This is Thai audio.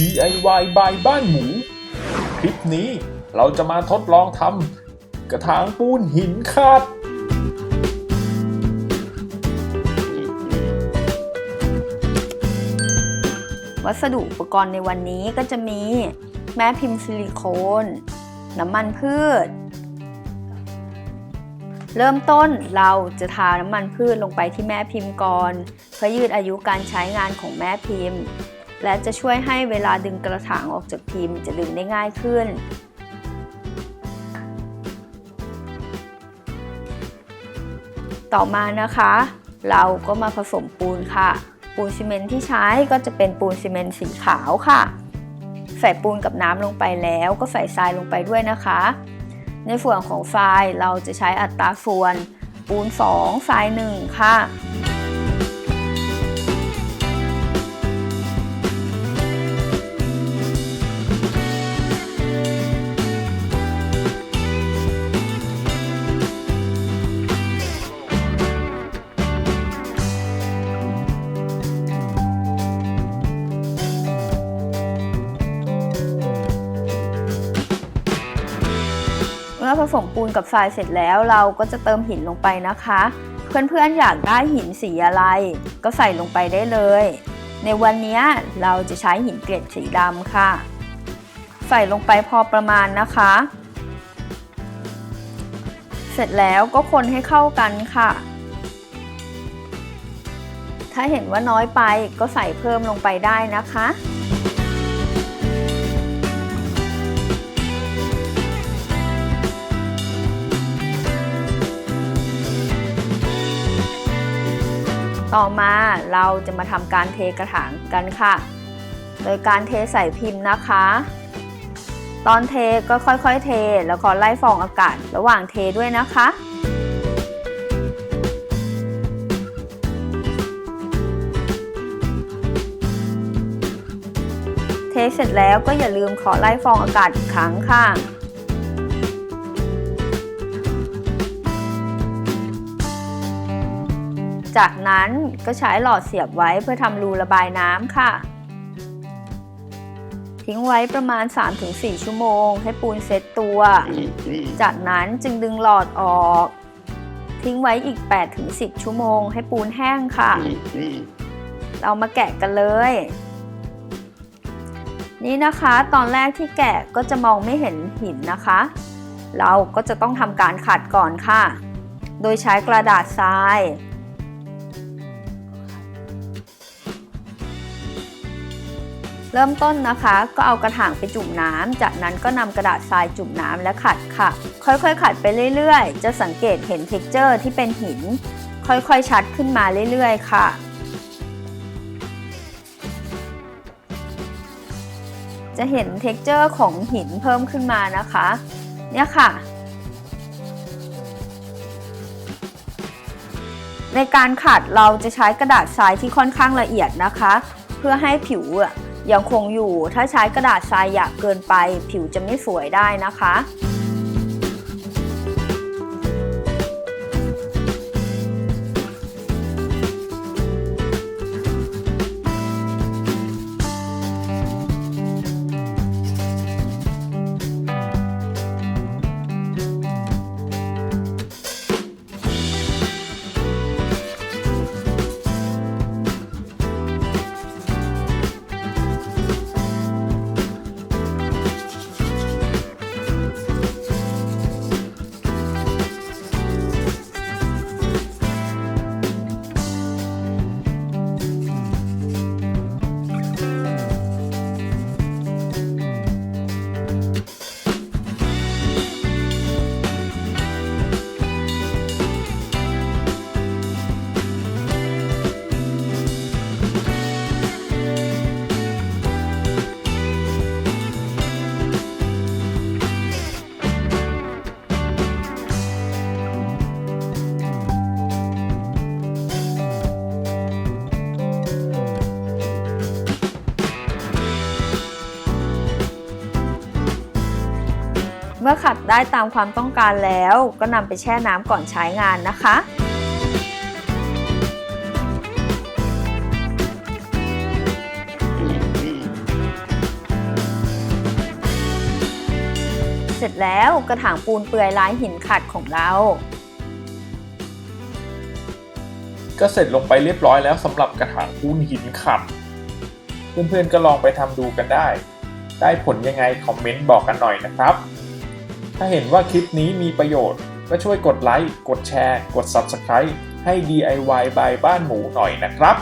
DIY บายบ้านหมู คลิปนี้เราจะมาทดลองทำกระถางปูนหินขาด วัสดุอุปกรณ์ในวันนี้ก็จะมีแม่พิมพ์ซิลิโคน น้ำมันพืช เริ่มต้นเราจะทาน้ำมันพืชลงไปที่แม่พิมพ์ก่อน เพื่อยืดอายุการใช้งานของแม่พิมพ์ และจะช่วยให้เวลาดึงกระถางออกจากพิมพ์จะดึงได้ง่ายขึ้น ต่อมานะคะ เราก็มาผสมปูนค่ะ ปูนซีเมนต์ที่ใช้ก็จะเป็นปูนซีเมนต์สีขาวค่ะ ใส่ปูนกับน้ำลงไปแล้วก็ใส่ทรายลงไปด้วยนะคะ ในส่วนของทรายเราจะใช้อัตราส่วนปูน 2 ทราย 1 ค่ะ มื่อผสมปูนกับทรายเสร็จแล้วเราก็จะเติมหินลงไปนะคะ เพื่อนๆอยากได้หินสีอะไร ก็ใส่ลงไปได้เลย ในวันนี้เราจะใช้หินเกล็ดสีดำค่ะ ใส่ลงไปพอประมาณนะคะ เสร็จแล้วก็คนให้เข้ากันค่ะ ถ้าเห็นว่าน้อยไปก็ใส่เพิ่มลงไปได้นะคะ ต่อมาเราจะมาทำการเทกระถางกันค่ะ โดยการเทใส่พิมพ์นะคะ ตอนเทก็ค่อยๆเท แล้วก็ไล่ฟองอากาศระหว่างเทด้วยนะคะเทเสร็จแล้วก็อย่าลืมขอไล่ฟองอากาศอีกครั้งค่ะ จากนั้นก็ใช้หลอดเสียบไว้เพื่อทำรูระบายน้ำค่ะ ทิ้งไว้ประมาณ 3-4 ชั่วโมง ให้ปูนเซตตัว จากนั้นจึงดึงหลอดออก ทิ้งไว้อีก 8-10 ชั่วโมง ให้ปูนแห้งค่ะ เรามาแกะกันเลย นี่นะคะตอนแรกที่แกะก็จะมองไม่เห็นหินนะคะ เราก็จะต้องทำการขัดก่อนค่ะ โดยใช้กระดาษทราย เริ่มต้นนะคะ ก็เอากระถางไปจุ่มน้ำจากนั้นก็นำกระดาษทรายจุ่มน้ำและขัดค่ะ ค่อยๆ ขัดไปเรื่อยๆ จะสังเกตเห็นเท็กเจอร์ที่เป็นหิน ค่อยๆ ชัดขึ้นมาเรื่อยๆ ค่ะจะเห็นเท็กเจอร์ของหินเพิ่มขึ้นมานะคะ เนี่ยค่ะ ในการขัดเราจะใช้กระดาษทรายที่ค่อนข้างละเอียดนะคะ เพื่อให้ผิว ยังคงอยู่ ถ้าใช้กระดาษทรายหยาบเกินไป ผิวจะไม่สวยได้นะคะ เมื่อขัดได้ตามความต้องการแล้ว ก็นำไปแช่น้ำก่อนใช้งานนะคะเสร็จแล้วกระถางปูนเปื่อยลายหินขัดของเรา ก็เสร็จลงไปเรียบร้อยแล้วสำหรับกระถางปูนหินขัด เพื่อนๆก็ลองไปทำดูกันได้ ได้ผลยังไงคอมเมนต์บอกกันหน่อยนะครับ ถ้าเห็นว่าคลิปนี้มีประโยชน์ ก็ช่วยกดไลค์ กดแชร์ กด Subscribe ให้ DIY บายบ้านหมูหน่อยนะครับ